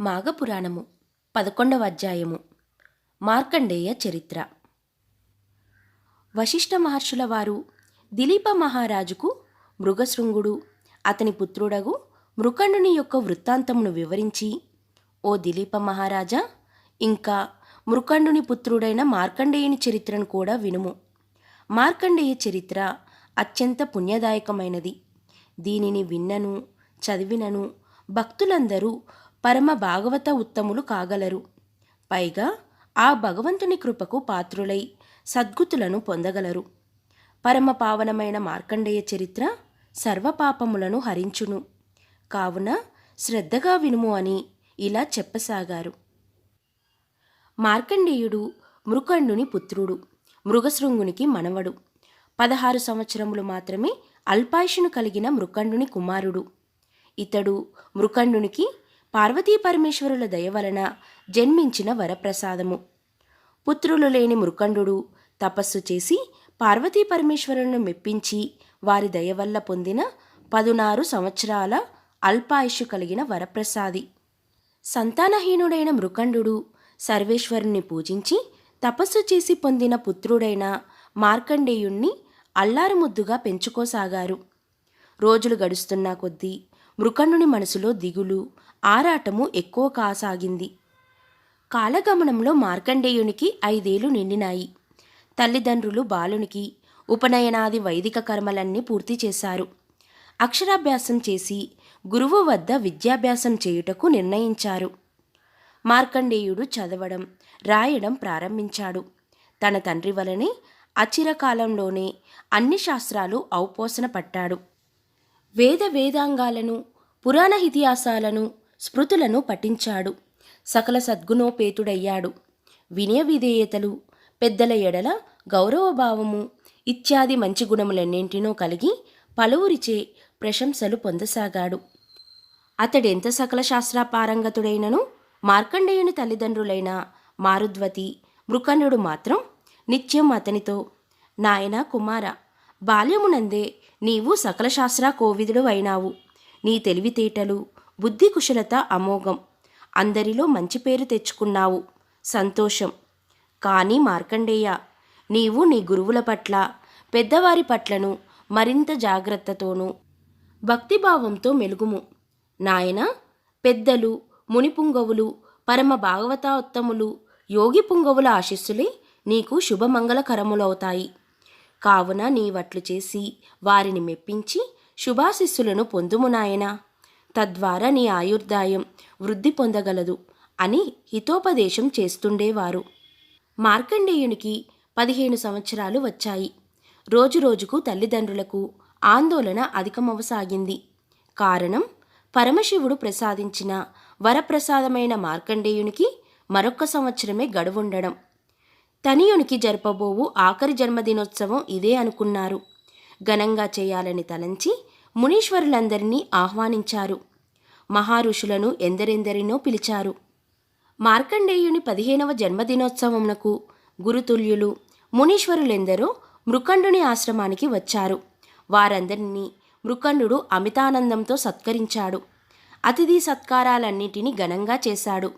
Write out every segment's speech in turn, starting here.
మాఘపురాణము పదకొండవ అధ్యాయము మార్కండేయ చరిత్ర. వశిష్ఠ మహర్షుల వారు దిలీప మహారాజుకు మృగశృంగుడు అతని పుత్రుడగు మృకండుని యొక్క వృత్తాంతమును వివరించి ఓ దిలీప మహారాజా ఇంకా మృకండుని పుత్రుడైన మార్కండేయుని చరిత్రను కూడా వినుము. మార్కండేయ చరిత్ర అత్యంత పుణ్యదాయకమైనది. దీనిని విన్నను చదివినను భక్తులందరూ పరమ భాగవత ఉత్తములు కాగలరు. పైగా ఆ భగవంతుని కృపకు పాత్రులై సద్గుతులను పొందగలరు. పరమ పావనమైన మార్కండేయ చరిత్ర సర్వపాపములను హరించును. కావున శ్రద్ధగా వినుము అని ఇలా చెప్పసాగారు. మార్కండేయుడు మృకండుని పుత్రుడు మృగశృంగునికి మనవడు. పదహారు సంవత్సరములు మాత్రమే అల్పాయుషును కలిగిన మృకండుని కుమారుడు. ఇతడు మృకండునికి పార్వతీ పరమేశ్వరుల దయ వలన జన్మించిన వరప్రసాదము. పుత్రులు లేని మృకండు తపస్సు చేసి పార్వతీ పరమేశ్వరులను మెప్పించి వారి దయ వల్ల పొందిన పదునారు సంవత్సరాల అల్పాయుషు కలిగిన వరప్రసాది. సంతానహీనుడైన మృకండు సర్వేశ్వరుని పూజించి తపస్సు చేసి పొందిన పుత్రుడైన మార్కండేయుణ్ణి అల్లారుముద్దుగా పెంచుకోసాగారు. రోజులు గడుస్తున్న కొద్దీ మృకండుని మనసులో దిగులు ఆరాటము ఎక్కువ కాసాగింది. కాలగమనంలో మార్కండేయునికి ఐదేళ్ళు నిండినాయి. తల్లిదండ్రులు బాలునికి ఉపనయనాది వైదిక కర్మలన్నీ పూర్తి చేశారు. అక్షరాభ్యాసం చేసి గురువు వద్ద విద్యాభ్యాసం చేయుటకు నిర్ణయించారు. మార్కండేయుడు చదవడం రాయడం ప్రారంభించాడు. తన తండ్రి వలనే అచిరకాలంలోనే అన్ని శాస్త్రాలు ఔపోసన పట్టాడు. వేద వేదాంగాలను పురాణ ఇతిహాసాలను స్మృతులను పఠించాడు. సకల సద్గుణోపేతుడయ్యాడు. వినయ విధేయతలు పెద్దల ఎడల గౌరవభావము ఇత్యాది మంచి గుణములన్నింటినో కలిగి పలువురిచే ప్రశంసలు పొందసాగాడు. అతడెంత సకల శాస్త్రపారంగతుడైనను? మార్కండేయుని తల్లిదండ్రులైన మారుద్వతి మృకండుడు మాత్రం నిత్యం అతనితో నాయనా కుమార బాల్యమునందే నీవు సకల శాస్త్ర కోవిదుడు అయినావు. నీ తెలివితేటలు బుద్ధి కుశలత అమోఘం. అందరిలో మంచి పేరు తెచ్చుకున్నావు. సంతోషం. కానీ మార్కండేయ నీవు నీ గురువుల పట్ల పెద్దవారి పట్లను మరింత జాగ్రత్తతోనూ భక్తిభావంతో మెలుగుము. నాయన పెద్దలు మునిపుంగవులు పరమ భాగవతాత్తములు యోగి పుంగవుల ఆశీస్సులే నీకు శుభమంగళకరములవుతాయి. కావున నీవట్లు చేసి వారిని మెప్పించి శుభాశిస్సులను పొందుము నాయనా. తద్వారా నీ ఆయుర్దాయం వృద్ధి పొందగలదు అని హితోపదేశం చేస్తుండేవారు. మార్కండేయునికి పదిహేను సంవత్సరాలు వచ్చాయి. రోజురోజుకు తల్లిదండ్రులకు ఆందోళన అధికమవసాగింది. కారణం పరమశివుడు ప్రసాదించిన వరప్రసాదమైన మార్కండేయునికి మరొక్క సంవత్సరమే గడువుండడం. తనియునికి జరపబోవు ఆఖరి జన్మదినోత్సవం ఇదే అనుకున్నారు. ఘనంగా చేయాలని తలంచి మునీశ్వరులందరినీ ఆహ్వానించారు. మహారుషులను ఎందరెందరినో పిలిచారు. మార్కండేయుని పదిహేనవ జన్మదినోత్సవమునకు గురుతుల్యులు మునీశ్వరులెందరో మృకండుని ఆశ్రమానికి వచ్చారు. వారందరినీ మృకండు అమితానందంతో సత్కరించాడు. అతిథి సత్కారాలన్నిటినీ ఘనంగా చేశాడు.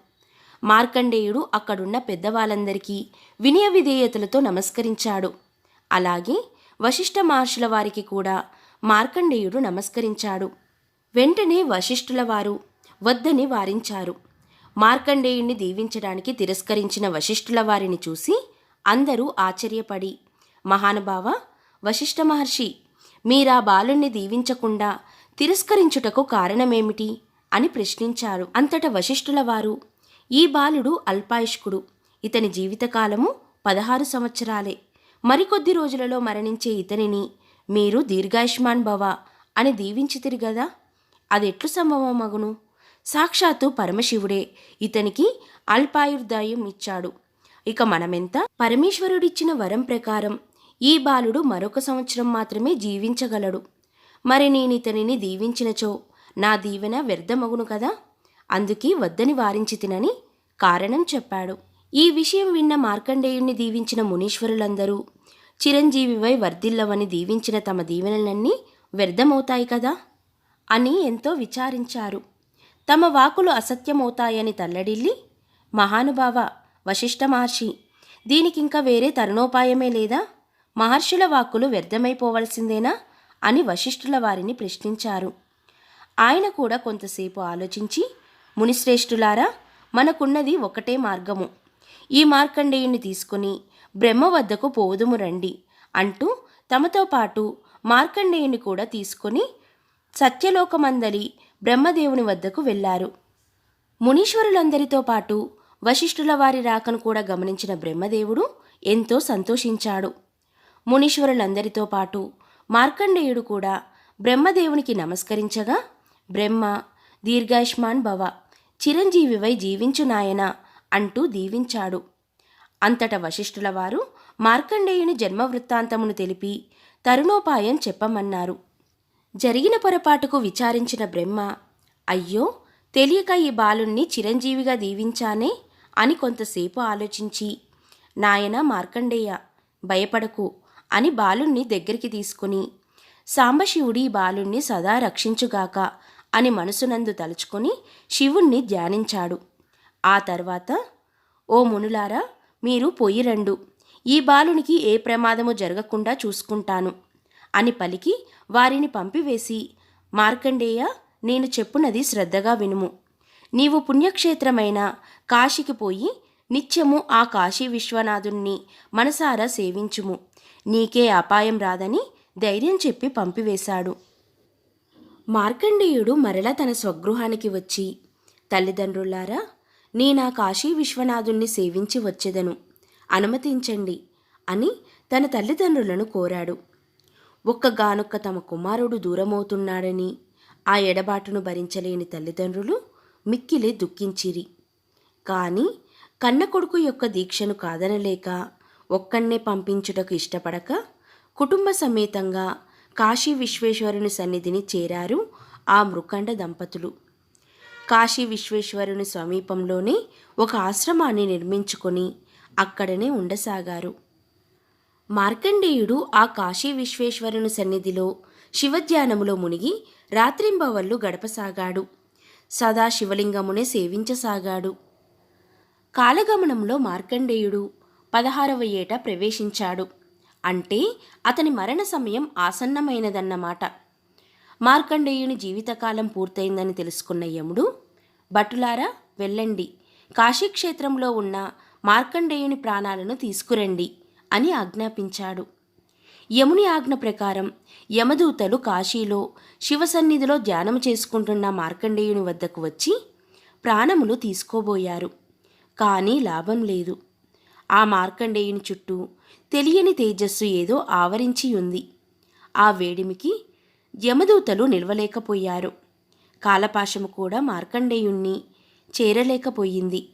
మార్కండేయుడు అక్కడున్న పెద్దవాళ్ళందరికీ వినయ విధేయతలతో నమస్కరించాడు. అలాగే వశిష్ఠ మహర్షుల వారికి కూడా మార్కండేయుడు నమస్కరించాడు. వెంటనే వశిష్ఠుల వారు వద్దని వారించారు. మార్కండేయుణ్ణి దీవించడానికి తిరస్కరించిన వశిష్ఠుల వారిని చూసి అందరూ ఆశ్చర్యపడి మహానుభావ వశిష్ఠ మహర్షి మీరా బాలుణ్ణి దీవించకుండా తిరస్కరించుటకు కారణమేమిటి? అని ప్రశ్నించారు. అంతట వశిష్ఠుల వారు ఈ బాలుడు అల్పాయుష్కుడు. ఇతని జీవితకాలము పదహారు సంవత్సరాలే. మరికొద్ది రోజులలో మరణించే ఇతనిని మీరు దీర్ఘాయుష్మాన్ భవ అని దీవించితిరి గదా? సంభవం మగును? సాక్షాత్తు పరమశివుడే ఇతనికి అల్పాయుర్దాయం ఇచ్చాడు. ఇక మనమెంత? పరమేశ్వరుడిచ్చిన వరం ప్రకారం ఈ బాలుడు మరొక సంవత్సరం మాత్రమే జీవించగలడు. మరి నేనితనిని దీవించినచో నా దీవెన వ్యర్థమగును కదా? అందుకే వద్దని వారించి తినని కారణం చెప్పాడు. ఈ విషయం విన్న మార్కండేయుణ్ణి దీవించిన మునీశ్వరులందరూ చిరంజీవివై వర్ధిల్లవని దీవించిన తమ దీవెనలన్నీ వ్యర్థమవుతాయి కదా? అని ఎంతో విచారించారు. తమ వాకులు అసత్యమవుతాయని తల్లడిల్లి మహానుభావ వశిష్ఠ మహర్షి దీనికింక వేరే తరుణోపాయమే లేదా? మహర్షుల వాక్కులు వ్యర్థమైపోవలసిందేనా? అని వశిష్ఠుల వారిని ప్రశ్నించారు. ఆయన కూడా కొంతసేపు ఆలోచించి మునిశ్రేష్ఠులారా మనకున్నది ఒకటే మార్గము. ఈ మార్కండేయుని తీసుకుని బ్రహ్మ వద్దకు పోదుము రండి అంటూ తమతో పాటు మార్కండేయుని కూడా తీసుకొని సత్యలోకమందలి బ్రహ్మదేవుని వద్దకు వెళ్ళారు. మునీశ్వరులందరితో పాటు వశిష్ఠుల వారి రాకను కూడా గమనించిన బ్రహ్మదేవుడు ఎంతో సంతోషించాడు. మునీశ్వరులందరితో పాటు మార్కండేయుడు కూడా బ్రహ్మదేవునికి నమస్కరించగా బ్రహ్మ దీర్ఘాయుష్మాన్ భవ చిరంజీవివై జీవించు నాయనా అంటూ దీవించాడు. అంతట వశిష్ఠుల వారు మార్కండేయుని జన్మ వృత్తాంతమును తెలిపి తరుణోపాయం చెప్పమన్నారు. జరిగిన పొరపాటుకు విచారించిన బ్రహ్మ అయ్యో తెలియక ఈ బాలుణ్ణి చిరంజీవిగా దీవించానే అని కొంతసేపు ఆలోచించి నాయన మార్కండేయ భయపడకు అని బాలుణ్ణి దగ్గరికి తీసుకుని సాంబశివుడి బాలుణ్ణి సదా రక్షించుగాక అని మనసునందు తలుచుకొని శివుణ్ణి ధ్యానించాడు. ఆ తర్వాత ఓ మునులారా మీరు పొయ్యిరండు ఈ బాలునికి ఏ ప్రమాదము జరగకుండా చూసుకుంటాను. అని పలికి వారిని పంపివేసి మార్కండేయ నేను చెప్పునది శ్రద్ధగా వినుము. నీవు పుణ్యక్షేత్రమైన కాశీకి పోయి నిత్యము ఆ కాశీ విశ్వనాథుణ్ణి మనసారా సేవించుము. నీకే అపాయం రాదని ధైర్యం చెప్పి పంపివేశాడు. మార్కండేయుడు మరలా తన స్వగృహానికి వచ్చి తల్లిదండ్రులారా నేనా కాశీ విశ్వనాథుణ్ణి సేవించి వచ్చేదను. అనుమతించండి అని తన తల్లిదండ్రులను కోరాడు. ఒక్కగానొక్క తమ కుమారుడు దూరమవుతున్నాడని ఆ ఎడబాటును భరించలేని తల్లిదండ్రులు మిక్కిలి దుఃఖించిరి. కాని కన్న కొడుకు యొక్క దీక్షను కాదనలేక ఒక్కన్నే పంపించుటకు ఇష్టపడక కుటుంబ సమేతంగా కాశీ విశ్వేశ్వరుని సన్నిధిని చేరారు ఆ మృకండ దంపతులు. కాశీ విశ్వేశ్వరుని సమీపంలోనే ఒక ఆశ్రమాన్ని నిర్మించుకొని అక్కడనే ఉండసాగారు. మార్కండేయుడు ఆ కాశీ విశ్వేశ్వరుని సన్నిధిలో శివధ్యానములో మునిగి రాత్రింబవళ్ళు గడపసాగాడు. సదా శివలింగమునే సేవించసాగాడు. కాలగమనంలో మార్కండేయుడు పదహారవ ఏట ప్రవేశించాడు. అంటే అతని మరణ సమయం ఆసన్నమైనదన్నమాట. మార్కండేయుని జీవితకాలం పూర్తయిందని తెలుసుకున్న యముడు భటులారా వెళ్ళండి. కాశీక్షేత్రంలో ఉన్న మార్కండేయుని ప్రాణాలను తీసుకురండి అని ఆజ్ఞాపించాడు. యముని ఆజ్ఞ ప్రకారం యమదూతలు కాశీలో శివసన్నిధిలో ధ్యానం చేసుకుంటున్న మార్కండేయుని వద్దకు వచ్చి ప్రాణములు తీసుకోబోయారు. కానీ లాభం లేదు. ఆ మార్కండేయుని చుట్టూ తెలియని తేజస్సు ఏదో ఆవరించి ఉంది. ఆ వేడిమికి యమదూతలు నిలవలేకపోయారు. కాలపాశము కూడా మార్కండేయుణ్ణి చేరలేకపోయింది.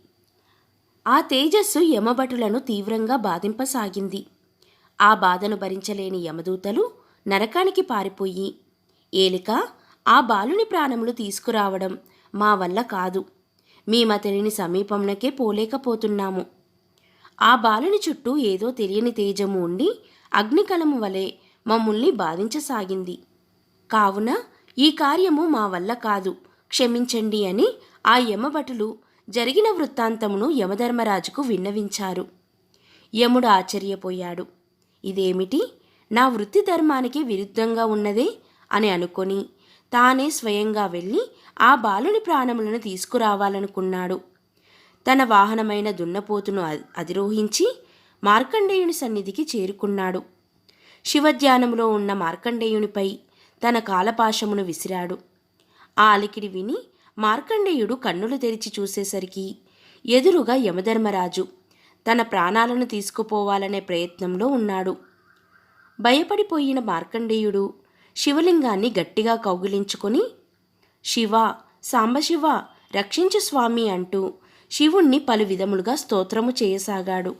ఆ తేజస్సు యమభటులను తీవ్రంగా బాధింపసాగింది. ఆ బాధను భరించలేని యమదూతలు నరకానికి పారిపోయి ఏలిక ఆ బాలుని ప్రాణములు తీసుకురావడం మా వల్ల కాదు. మేమతనిని సమీపంలోకే పోలేకపోతున్నాము. ఆ బాలుని చుట్టూ ఏదో తెలియని తేజము ఉండి అగ్నికలము వలె మమ్మల్ని బాధించసాగింది. కావున ఈ కార్యము మా వల్ల కాదు. క్షమించండి అని ఆ యమభటులు జరిగిన వృత్తాంతమును యమధర్మరాజుకు విన్నవించారు. యముడు ఆశ్చర్యపోయాడు. ఇదేమిటి? నా వృత్తి ధర్మానికి విరుద్ధంగా ఉన్నదే అని అనుకొని తానే స్వయంగా వెళ్ళి ఆ బాలుని ప్రాణములను తీసుకురావాలనుకున్నాడు. తన వాహనమైన దున్నపోతును అధిరోహించి మార్కండేయుని సన్నిధికి చేరుకున్నాడు. శివధ్యానములో ఉన్న మార్కండేయునిపై తన కాలపాశమును విసిరాడు. ఆ అలికిడి విని మార్కండేయుడు కన్నులు తెరిచి చూసేసరికి ఎదురుగా యమధర్మరాజు తన ప్రాణాలను తీసుకుపోవాలనే ప్రయత్నంలో ఉన్నాడు. భయపడిపోయిన మార్కండేయుడు శివలింగాన్ని గట్టిగా కౌగిలించుకొని శివ సాంబశివ రక్షించు స్వామి అంటూ శివుణ్ణి పలు విధములుగా స్తోత్రము చేయసాగాడు.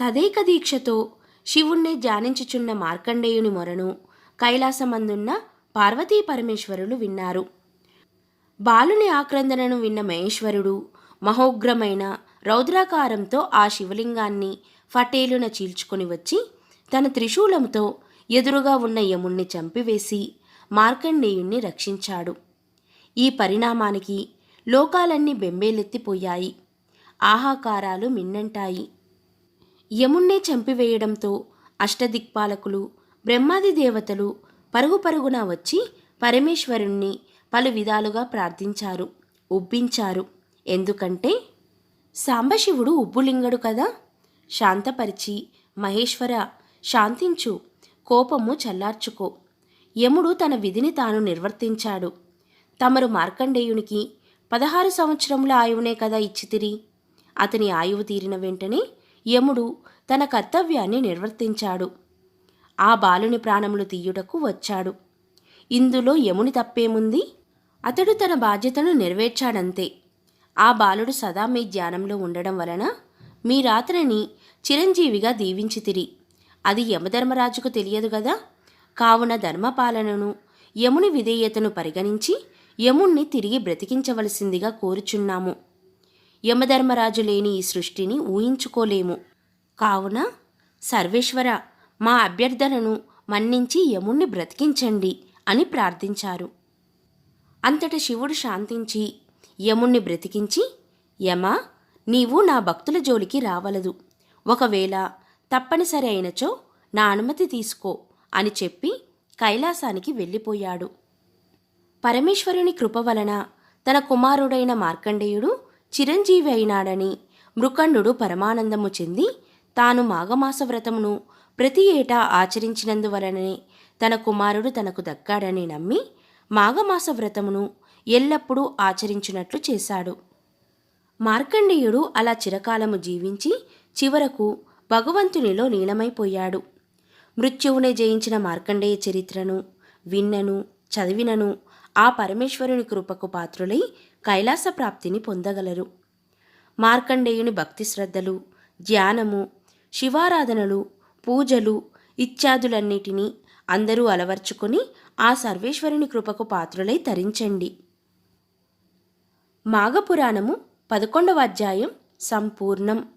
తదేక దీక్షతో శివుణ్ణి ధ్యానించుచున్న మార్కండేయుని మొరను కైలాసమందున్న పార్వతీ పరమేశ్వరులు విన్నారు. బాలుని ఆక్రందనను విన్న మహేశ్వరుడు మహోగ్రమైన రౌద్రాకారంతో ఆ శివలింగాన్ని ఫటేలున చీల్చుకొని వచ్చి తన త్రిశూలంతో ఎదురుగా ఉన్న యముణ్ణి చంపివేసి మార్కండేయుణ్ణి రక్షించాడు. ఈ పరిణామానికి లోకాలన్నీ బెంబేలెత్తిపోయాయి. ఆహాకారాలు మిన్నంటాయి. యముణ్ణే చంపివేయడంతో అష్టదిక్పాలకులు బ్రహ్మాది దేవతలు పరుగు పరుగున వచ్చి పరమేశ్వరుణ్ణి పలు విధాలుగా ప్రార్థించారు ఉబ్బించారు. ఎందుకంటే సాంబశివుడు ఉబ్బులింగడు కదా. శాంతపరిచి మహేశ్వర శాంతించు కోపము చల్లార్చుకో. యముడు తన విధిని తాను నిర్వర్తించాడు. తమరు మార్కండేయునికి పదహారు సంవత్సరముల ఆయువునే కదా ఇచ్చితిరి. అతని ఆయువు తీరిన వెంటనే యముడు తన కర్తవ్యాన్ని నిర్వర్తించాడు. ఆ బాలుని ప్రాణములు తీయుటకు వచ్చాడు. ఇందులో యముని తప్పేముంది? అతడు తన బాధ్యతను నెరవేర్చాడంతే. ఆ బాలుడు సదా మీ ధ్యానంలో ఉండడం వలన మీ రాత్రిని చిరంజీవిగా దీవించితిరి. అది యమధర్మరాజుకు తెలియదు గదా? కావున ధర్మపాలనను యముని విధేయతను పరిగణించి యముణ్ణి తిరిగి బ్రతికించవలసిందిగా కోరుచున్నాము. యమధర్మరాజు లేని ఈ సృష్టిని ఊహించుకోలేము. కావున సర్వేశ్వర మా అభ్యర్థనను మన్నించి యముణ్ణి బ్రతికించండి అని ప్రార్థించారు. అంతట శివుడు శాంతించి యముణ్ణి బ్రతికించి యమా నీవు నా భక్తుల జోలికి రావలదు. ఒకవేళ తప్పనిసరి అయినచో నా అనుమతి తీసుకో అని చెప్పి కైలాసానికి వెళ్ళిపోయాడు. పరమేశ్వరుని కృప వలన తన కుమారుడైన మార్కండేయుడు చిరంజీవి అయినాడని మృకండు పరమానందము చెంది తాను మాఘమాస వ్రతమును ప్రతి ఏటా ఆచరించినందువలననే తన కుమారుడు తనకు దక్కాడని నమ్మి మాఘమాస వ్రతమును ఎల్లప్పుడూ ఆచరించినట్లు చేశాడు. మార్కండేయుడు అలా చిరకాలము జీవించి చివరకు భగవంతునిలో లీనమైపోయాడు. మృత్యువునే జయించిన మార్కండేయ చరిత్రను విన్నను చదివినను ఆ పరమేశ్వరుని కృపకు పాత్రులై కైలాస ప్రాప్తిని పొందగలరు. మార్కండేయుని భక్తి శ్రద్ధలు ధ్యానము శివారాధనలు పూజలు ఇత్యాదులన్నిటినీ అందరూ అలవర్చుకొని ఆ సర్వేశ్వరుని కృపకు పాత్రులై తరించండి. మాఘపురాణము పదకొండవ అధ్యాయం సంపూర్ణం.